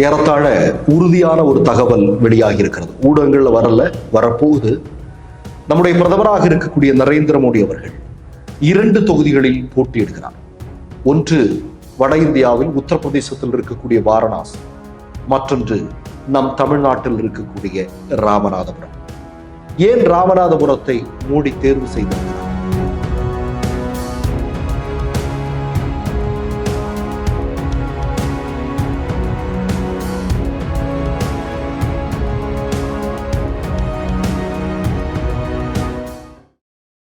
ஏறத்தாழ உறுதியான ஒரு தகவல் வெளியாகி இருக்கிறது ஊடகங்கள்ல வரல வரப்போகுது. நம்முடைய பிரதமராக இருக்கக்கூடிய நரேந்திர மோடி அவர்கள் இரண்டு தொகுதிகளில் போட்டியிடுகிறார். ஒன்று வட இந்தியாவில் உத்தரப்பிரதேசத்தில் இருக்கக்கூடிய வாரணாசி மற்றொன்று நம் தமிழ்நாட்டில் இருக்கக்கூடிய ராமநாதபுரம். ஏன் ராமநாதபுரத்தை மோடி தேர்வு செய்திருக்கிறார்?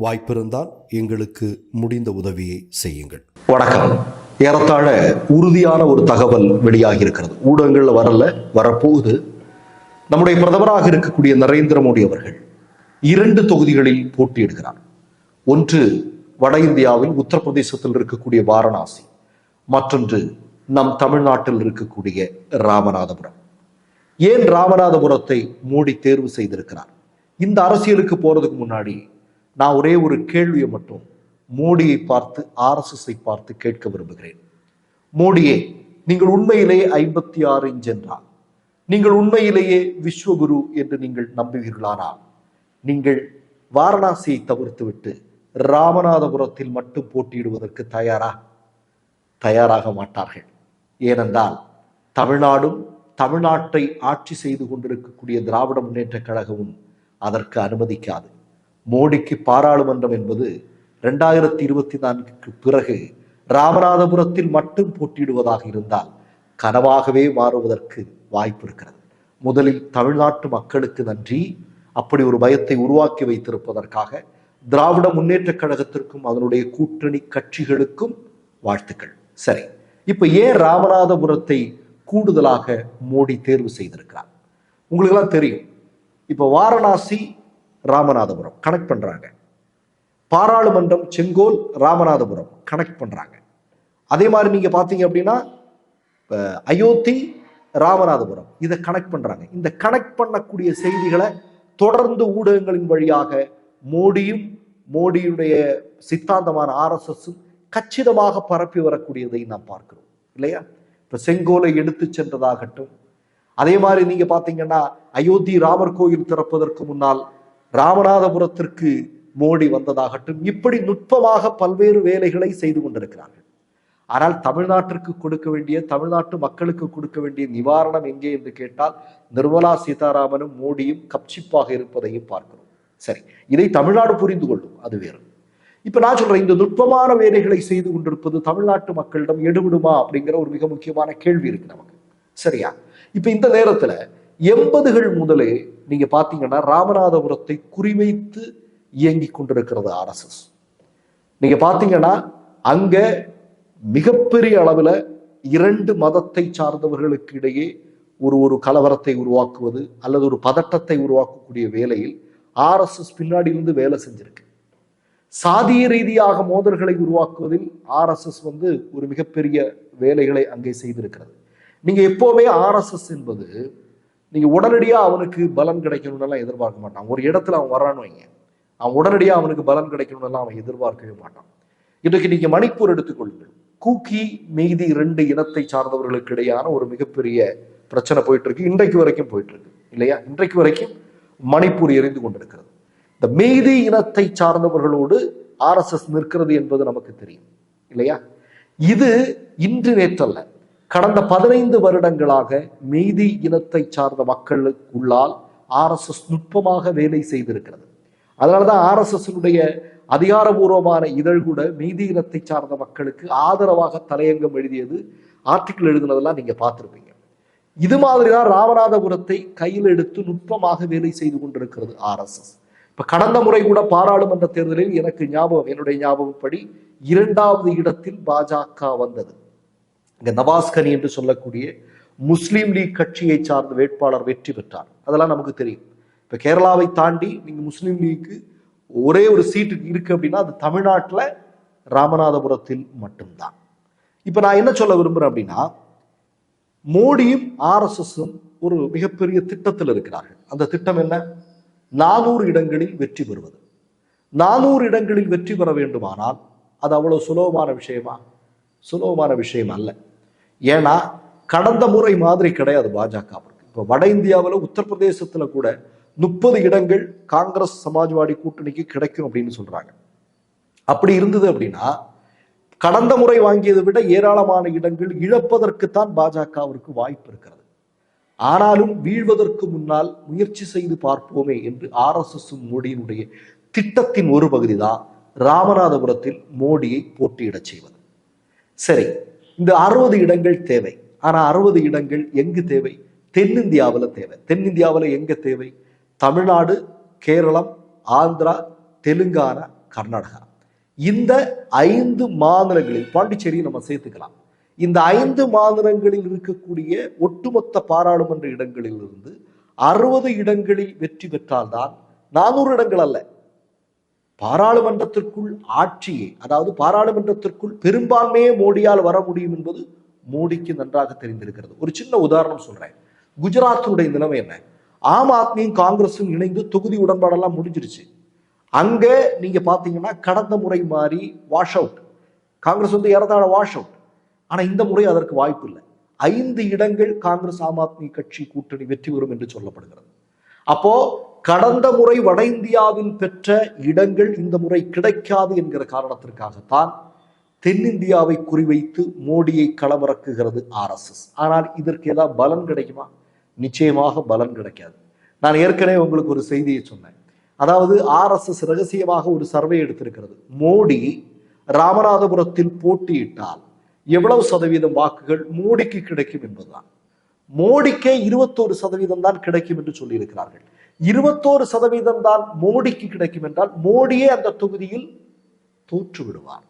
வாய்ப்பிருந்தால் எங்களுக்கு முடிந்த உதவியை செய்யுங்கள். வணக்கம். ஏறத்தாழ உறுதியான ஒரு தகவல் வெளியாகி இருக்கிறது ஊடகங்கள்ல வரல வரப்போகுது. நம்முடைய பிரதமராக இருக்கக்கூடிய நரேந்திர மோடி அவர்கள் இரண்டு தொகுதிகளில் போட்டியிடுகிறார். ஒன்று வட இந்தியாவில் உத்தரப்பிரதேசத்தில் இருக்கக்கூடிய வாரணாசி மற்றொன்று நம் தமிழ்நாட்டில் இருக்கக்கூடிய ராமநாதபுரம். ஏன் ராமநாதபுரத்தை மோடி தேர்வு செய்திருக்கிறார்? இந்த அரசியலுக்கு போறதுக்கு முன்னாடி நான் ஒரே ஒரு கேள்வியை மட்டும் மோடியை பார்த்து ஆர்எஸ்எஸை பார்த்து கேட்க விரும்புகிறேன். மோடியே நீங்கள் உண்மையிலேயே ஐம்பத்தி ஆறு இன்ச் என்றால் நீங்கள் உண்மையிலேயே விஸ்வகுரு என்று நீங்கள் நம்புவீர்களானால் நீங்கள் வாரணாசியை தவிர்த்துவிட்டு ராமநாதபுரத்தில் மட்டும் போட்டியிடுவதற்கு தயாரா? தயாராக மாட்டார்கள். ஏனென்றால் தமிழ்நாடும் தமிழ்நாட்டை ஆட்சி செய்து கொண்டிருக்கக்கூடிய திராவிட முன்னேற்ற கழகமும் அதற்கு அனுமதிக்காது. மோடிக்கு பாராளுமன்றம் என்பது ரெண்டாயிரத்தி இருபத்தி நான்குக்கு பிறகு ராமநாதபுரத்தில் மட்டும் போட்டியிடுவதாக இருந்தால் கனவாகவே மாறுவதற்கு வாய்ப்பு இருக்கிறது முதலில் தமிழ்நாட்டு மக்களுக்கு நன்றி. அப்படி ஒரு பயத்தை உருவாக்கி வைத்திருப்பதற்காக திராவிட முன்னேற்றக் கழகத்திற்கும் அதனுடைய கூட்டணி கட்சிகளுக்கும் வாழ்த்துக்கள். சரி இப்ப ஏன் ராமநாதபுரத்தை கூடுதலாக மோடி தேர்வு செய்திருக்கிறார்? உங்களுக்கெல்லாம் தெரியும். இப்ப வாரணாசி ராமநாதபுரம் கனெக்ட் பண்ணுறாங்க பாராளுமன்றம் செங்கோல் ராமநாதபுரம் கனெக்ட் பண்ணுறாங்க அதே மாதிரி நீங்கள் பார்த்தீங்க அப்படின்னா அயோத்தி ராமநாதபுரம் இதை கனெக்ட் பண்ணுறாங்க இந்த கனெக்ட் பண்ணக்கூடிய செய்திகளை தொடர்ந்து ஊடகங்களின் வழியாக மோடியும் மோடியுடைய சித்தாந்தமான ஆர்எஸ்எஸும் கச்சிதமாக பரப்பி வரக்கூடியதை நாம் பார்க்கிறோம். இல்லையா? இப்போ செங்கோலை எடுத்து சென்றதாகட்டும். அதே மாதிரி நீங்கள் பார்த்தீங்கன்னா அயோத்தி ராமர் கோயில் திறப்பதற்கு முன்னால் ராமநாதபுரத்திற்கு மோடி வந்ததாகட்டும் இப்படி நுட்பமாக பல்வேறு வேலைகளை செய்து கொண்டிருக்கிறார்கள். ஆனால் தமிழ்நாட்டிற்கு கொடுக்க வேண்டிய தமிழ்நாட்டு மக்களுக்கு கொடுக்க வேண்டிய நிவாரணம் எங்கே என்று கேட்டால் நிர்மலா சீதாராமனும் மோடியும் கப்சிப்பாக இருப்பதையும் பார்க்கிறோம். சரி இதை தமிழ்நாடு புரிந்து கொள்ளும் அது வேறு. இப்ப நான் சொல்றேன் இந்த நுட்பமான வேலைகளை செய்து கொண்டிருப்பது தமிழ்நாட்டு மக்களிடம் எடுபடுமா அப்படிங்கிற ஒரு மிக முக்கியமான கேள்வி இருக்கு நமக்கு. சரியா? இப்ப இந்த நேரத்துல எண்பதுகள் முதலே நீங்க பாத்தீங்கன்னா ராமநாதபுரத்தை குறிவைத்து இயங்கி கொண்டிருக்கிறது ஆர்எஸ்எஸ் நீங்க பாத்தீங்கன்னா அங்க மிகப்பெரிய அளவில் இரண்டு மதத்தை சார்ந்தவர்களுக்கு இடையே ஒரு ஒரு கலவரத்தை உருவாக்குவது அல்லது ஒரு பதட்டத்தை உருவாக்கக்கூடிய வேலையில் ஆர்எஸ்எஸ் பின்னாடி இருந்து வேலை செஞ்சிருக்கு. சாதிய ரீதியாக மோதல்களை உருவாக்குவதில் ஆர்எஸ்எஸ் வந்து ஒரு மிகப்பெரிய வேலைகளை அங்கே செய்திருக்கிறது. நீங்க எப்போவுமே ஆர்எஸ்எஸ் என்பது நீங்க உடனடியாக அவனுக்கு பலன் கிடைக்கணும்னு எல்லாம் எதிர்பார்க்க மாட்டான். ஒரு இடத்துல அவன் வரான்னு வைங்க. அவன் உடனடியாக அவனுக்கு பலன் கிடைக்கணும்னு எல்லாம் அவன் எதிர்பார்க்கவே மாட்டான். இன்றைக்கு நீங்க மணிப்பூர் எடுத்துக்கொள்ளுங்கள். கூக்கி மீதி இரண்டு இனத்தை சார்ந்தவர்களுக்கு இடையான ஒரு மிகப்பெரிய பிரச்சனை போயிட்டு இருக்கு இன்றைக்கு வரைக்கும் போயிட்டு இருக்கு இல்லையா? இன்றைக்கு வரைக்கும் மணிப்பூர் எரிந்து கொண்டிருக்கிறது. இந்த மீதி இனத்தை சார்ந்தவர்களோடு ஆர்எஸ்எஸ் நிற்கிறது என்பது நமக்கு தெரியும். இல்லையா? இது இன்று நேற்றல்ல. கடந்த பதினைந்து வருடங்களாக மீதி இனத்தை சார்ந்த மக்களுக்குள்ளால் ஆர்எஸ்எஸ் நுட்பமாக வேலை செய்திருக்கிறது. அதனாலதான் ஆர்எஸ்எஸ்னுடைய அதிகாரபூர்வமான இதழ் கூட மீதி இனத்தை சார்ந்த மக்களுக்கு ஆதரவாக தலையங்கம் எழுதியது ஆர்டிக்கிள் எழுதுனதெல்லாம் நீங்க பார்த்திருப்பீங்க. இது மாதிரிதான் ராமநாதபுரத்தை கையில் எடுத்து நுட்பமாக வேலை செய்து கொண்டிருக்கிறது ஆர்எஸ்எஸ். இப்ப கடந்த முறை கூட பாராளுமன்ற தேர்தலில் எனக்கு ஞாபகம் என்னுடைய ஞாபகப்படி இரண்டாவது இடத்தில் பாஜக வந்தது. இங்க நவாஸ்கனி என்று சொல்லக்கூடிய முஸ்லீம் லீக் கட்சியை சார்ந்த வேட்பாளர் வெற்றி பெற்றார். அதெல்லாம் நமக்கு தெரியும். இப்ப கேரளாவை தாண்டி நீங்க முஸ்லீம் லீக்கு ஒரே ஒரு சீட்டு இருக்கு அப்படின்னா அது தமிழ்நாட்டில் ராமநாதபுரத்தில் மட்டும்தான். இப்ப நான் என்ன சொல்ல விரும்புகிறேன் அப்படின்னா மோடியும் ஆர்எஸ்எஸும் ஒரு மிகப்பெரிய திட்டத்தில் இருக்கிறார்கள். அந்த திட்டம் என்ன? நானூறு இடங்களில் வெற்றி பெறுவது. நானூறு இடங்களில் வெற்றி பெற வேண்டுமானால் அது அவ்வளவு சுலபமான விஷயமா? சுலபமான விஷயம் அல்ல. ஏன்னா கடந்த முறை மாதிரி கிடையாது பாஜகவிற்கு இப்போ வட இந்தியாவில் உத்தரப்பிரதேசத்துல கூட முப்பது இடங்கள் காங்கிரஸ் சமாஜ்வாடி கூட்டணிக்கு கிடைக்கும் அப்படின்னு சொல்றாங்க. அப்படி இருந்தது அப்படின்னா கடந்த முறை வாங்கியதை விட ஏராளமான இடங்கள் இழப்பதற்குத்தான் பாஜகவிற்கு வாய்ப்பு இருக்கிறது. ஆனாலும் வீழ்வதற்கு முன்னால் முயற்சி செய்து பார்ப்போமே என்று ஆர்எஸ்எஸ் மோடியினுடைய திட்டத்தின் ஒரு பகுதி தான் ராமநாதபுரத்தில் மோடியை போட்டியிடச் செய்வது. சரி இந்த அறுபது இடங்கள் தேவை. ஆனா அறுபது இடங்கள் எங்கு தேவை? தென்னிந்தியாவில் தேவை. தென்னிந்தியாவில் எங்க தேவை? தமிழ்நாடு கேரளம் ஆந்திரா தெலுங்கானா கர்நாடகா. இந்த ஐந்து மாநிலங்களில் பாண்டிச்சேரியை நம்ம சேர்த்துக்கலாம். இந்த ஐந்து மாநிலங்களில் இருக்கக்கூடிய ஒட்டுமொத்த பாராளுமன்ற இடங்களில் இருந்து அறுபது இடங்களில் வெற்றி பெற்றால்தான் நானூறு இடங்கள் அல்ல. பாராளுமன்றத்திற்குள் ஆட்சியை அதாவது பாராளுமன்றத்திற்குள் பெரும்பான்மையே மோடியால் வர முடியும் என்பது மோடிக்கு நன்றாக தெரிந்திருக்கிறது. ஒரு சின்ன உதாரணம் சொல்றேன். குஜராத்தினுடைய நிலைமை என்ன? ஆம் ஆத்மியும் காங்கிரஸும் இணைந்து தொகுதி உடன்பாடெல்லாம் முடிஞ்சிருச்சு. அங்க நீங்க பாத்தீங்கன்னா கடந்த முறை மாதிரி வாஷ் அவுட் காங்கிரஸ் வந்து ஏறத்தாழ வாஷ் அவுட் ஆனா இந்த முறை அதற்கு வாய்ப்பு இல்லை. ஐந்து இடங்கள் காங்கிரஸ் ஆம் ஆத்மி கட்சி கூட்டணி வெற்றி பெறும் என்று சொல்லப்படுகிறது. அப்போ கடந்த முறை வட இந்தியாவில் பெற்ற இடங்கள் இந்த முறை கிடைக்காது என்கிற காரணத்திற்காகத்தான் தென்னிந்தியாவை குறிவைத்து மோடியை களமிறக்குகிறது ஆர்எஸ்எஸ் ஆனால் இதற்கு ஏதாவது பலன் கிடைக்குமா? நிச்சயமாக பலன் கிடைக்காது. நான் ஏற்கனவே உங்களுக்கு ஒரு செய்தியை சொன்னேன். அதாவது ஆர்எஸ்எஸ் ரகசியமாக ஒரு சர்வே எடுத்திருக்கிறது. மோடி ராமநாதபுரத்தில் போட்டியிட்டால் எவ்வளவு சதவீதம் வாக்குகள் மோடிக்கு கிடைக்கும் என்பதுதான். மோடிக்கே இருபத்தோரு சதவீதம் தான் கிடைக்கும் என்று சொல்லியிருக்கிறார்கள். இருபத்தோரு சதவீதம் தான் மோடிக்கு கிடைக்கும் என்றால் மோடியே அந்த தொகுதியில் தோற்று விடுவார்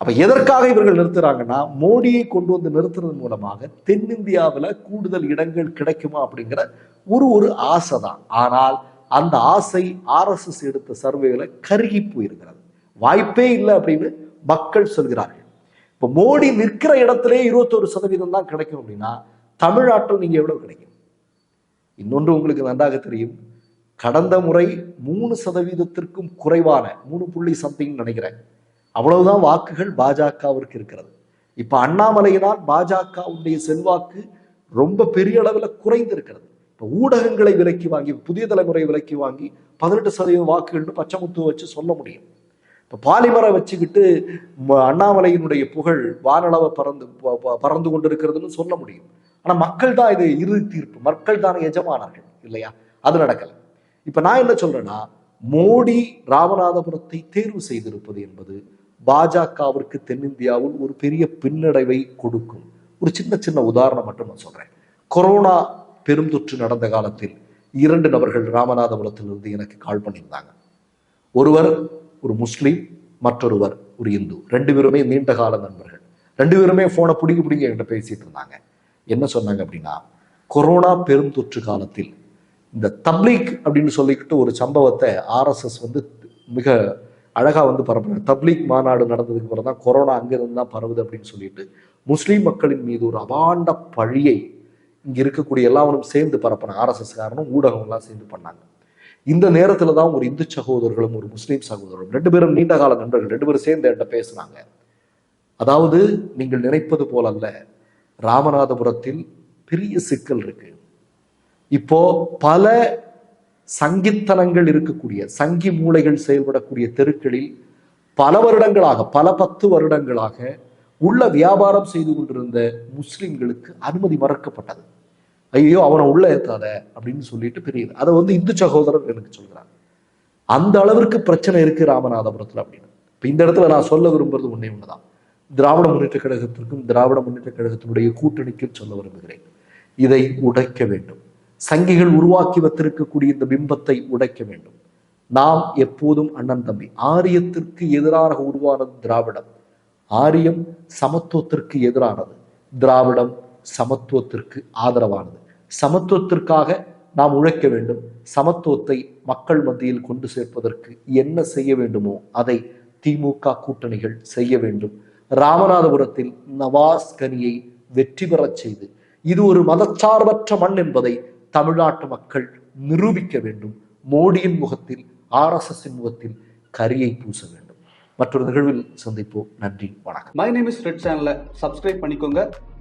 அப்ப எதற்காக இவர்கள் நிறுத்துறாங்கன்னா மோடியை கொண்டு வந்து நிறுத்துறது மூலமாக தென்னிந்தியாவில் கூடுதல் இடங்கள் கிடைக்குமா அப்படிங்கிற ஒரு ஒரு ஆசை தான் ஆனால் அந்த ஆசை ஆர்எஸ்எஸ் எடுத்த சர்வேல கருகி போயிருக்கிறது. வாய்ப்பே இல்லை அப்படின்னு மக்கள் சொல்கிறார்கள். இப்போ மோடி நிற்கிற இடத்திலே இருபத்தொரு சதவீதம் தான் கிடைக்கும் அப்படின்னா தமிழ்நாட்டில் நீங்க எவ்வளவு கிடைக்கும்? இன்னொன்று உங்களுக்கு நன்றாக தெரியும். கடந்த முறை மூணு சதவீதத்திற்கும் குறைவான மூணு புள்ளி சம்திங் நினைக்கிறேன். அவ்வளவுதான் வாக்குகள் பாஜகவிற்கு இருக்கிறது. இப்ப அண்ணாமலையினால் பாஜகவுடைய செல்வாக்கு ரொம்ப பெரிய அளவில் குறைந்திருக்கிறது. இப்ப ஊடகங்களை விலக்கி வாங்கி புதிய தலைமுறை விலக்கி வாங்கி பதினெட்டு சதவீதம் வாக்குகள்னு பச்சைமுத்து வச்சு சொல்ல முடியும். இப்போ பாலிமரை வச்சுக்கிட்டு அண்ணாமலையினுடைய புகழ் வானளவை பறந்து ப- ப- பறந்து கொண்டிருக்கிறதுன்னு சொல்ல முடியும். ஆனால் மக்கள் தான் இது இறுதி தீர்ப்பு. மக்கள் தான் எஜமானர்கள். இல்லையா? அது நடக்கலை. இப்ப நான் என்ன சொல்றேன்னா மோடி ராமநாதபுரத்தை தேர்வு செய்திருப்பது என்பது பாஜகவிற்கு தென்னிந்தியாவில் ஒரு பெரிய பின்னடைவை கொடுக்கும். ஒரு சின்ன சின்ன உதாரணம் மட்டும் நான் சொல்றேன். கொரோனா பெருந்தொற்று நடந்த காலத்தில் இரண்டு நபர்கள் ராமநாதபுரத்திலிருந்து எனக்கு கால் பண்ணியிருந்தாங்க. ஒருவர் ஒரு முஸ்லீம் மற்றொருவர் ஒரு இந்து. ரெண்டு பேருமே நீண்ட கால நண்பர்கள். ரெண்டு பேருமே போனை பிடிங்கி பிடிங்கி என்கிட்ட பேசிட்டு இருந்தாங்க. என்ன சொன்னாங்க அப்படின்னா கொரோனா பெருந்தொற்று காலத்தில் இந்த தப்லீக் அப்படின்னு சொல்லிக்கிட்டு ஒரு சம்பவத்தை ஆர்எஸ்எஸ் வந்து மிக அழகாக வந்து பரப்புறாங்க. தப்லீக் மாநாடு நடந்ததுக்கு பிறகு தான் கொரோனா அங்கிருந்து தான் பரவுது அப்படின்னு சொல்லிட்டு முஸ்லீம் மக்களின் மீது ஒரு அபாண்ட பழியை இங்கே இருக்கக்கூடிய எல்லாவரும் சேர்ந்து பரப்பின ஆர்எஸ்எஸ் காரணம் ஊடகங்கள்லாம் சேர்ந்து பண்ணாங்க. இந்த நேரத்தில் தான் ஒரு இந்து சகோதரர்களும் ஒரு முஸ்லீம் சகோதரரும் ரெண்டு பேரும் நீண்ட கால நண்பர்கள் ரெண்டு பேரும் சேர்ந்து என்கிட்ட பேசுனாங்க. அதாவது நீங்கள் நினைப்பது போல அல்ல ராமநாதபுரத்தில் பெரிய சிக்கல் இருக்கு. இப்போ பல சங்கித்தனங்கள் இருக்கக்கூடிய சங்கி மூளைகள் செயல்படக்கூடிய தெருக்களில் பல வருடங்களாக பல பத்து வருடங்களாக உள்ள வியாபாரம் செய்து கொண்டிருந்த முஸ்லிம்களுக்கு அனுமதி மறக்கப்பட்டது. ஐயோ அவனை உள்ள ஏத்தாத அப்படின்னு சொல்லிட்டு பெரியது. அதை வந்து இந்து சகோதரர் எனக்கு சொல்கிறாங்க அந்த அளவிற்கு பிரச்சனை இருக்கு ராமநாதபுரத்துல அப்படின்னு. இப்போ இந்த இடத்துல நான் சொல்ல விரும்புறது ஒண்ணே ஒண்ணுதான். திராவிட முன்னேற்ற கழகத்திற்கும் திராவிட முன்னேற்ற கழகத்தினுடைய கூட்டணிக்கும் சொல்ல விரும்புகிறேன். இதை உடைக்க வேண்டும். சங்கிகள் உருவாக்கி வைத்திருக்கக்கூடிய இந்த பிம்பத்தை உடைக்க வேண்டும். நாம் எப்போதும் அண்ணன் தம்பி ஆரியத்திற்கு எதிராக உருவானது திராவிடம். ஆரியம் சமத்துவத்திற்கு எதிரானது. திராவிடம் சமத்துவத்திற்கு ஆதரவானது. சமத்துவத்திற்காக நாம் உழைக்க வேண்டும். சமத்துவத்தை மக்கள் மத்தியில் கொண்டு சேர்ப்பதற்கு என்ன செய்ய வேண்டுமோ அதை திமுக கூட்டணிகள் செய்ய வேண்டும். ராமநாதபுரத்தில் நவாஸ்கனியை வெற்றி பெறச் செய்து இது ஒரு மதச்சார்பற்ற மண் என்பதை தமிழ்நாட்டு மக்கள் நிரூபிக்க வேண்டும். மோடியின் முகத்தில் ஆர்எஸ்எஸ்ஸின் முகத்தில் கரியை பூச வேண்டும். மற்றொரு நிகழ்வில் சந்திப்போம். நன்றி வணக்கம். மை நேம் இஸ் ரெட் சேனலை சப்ஸ்கிரைப் பண்ணிக்கோங்க.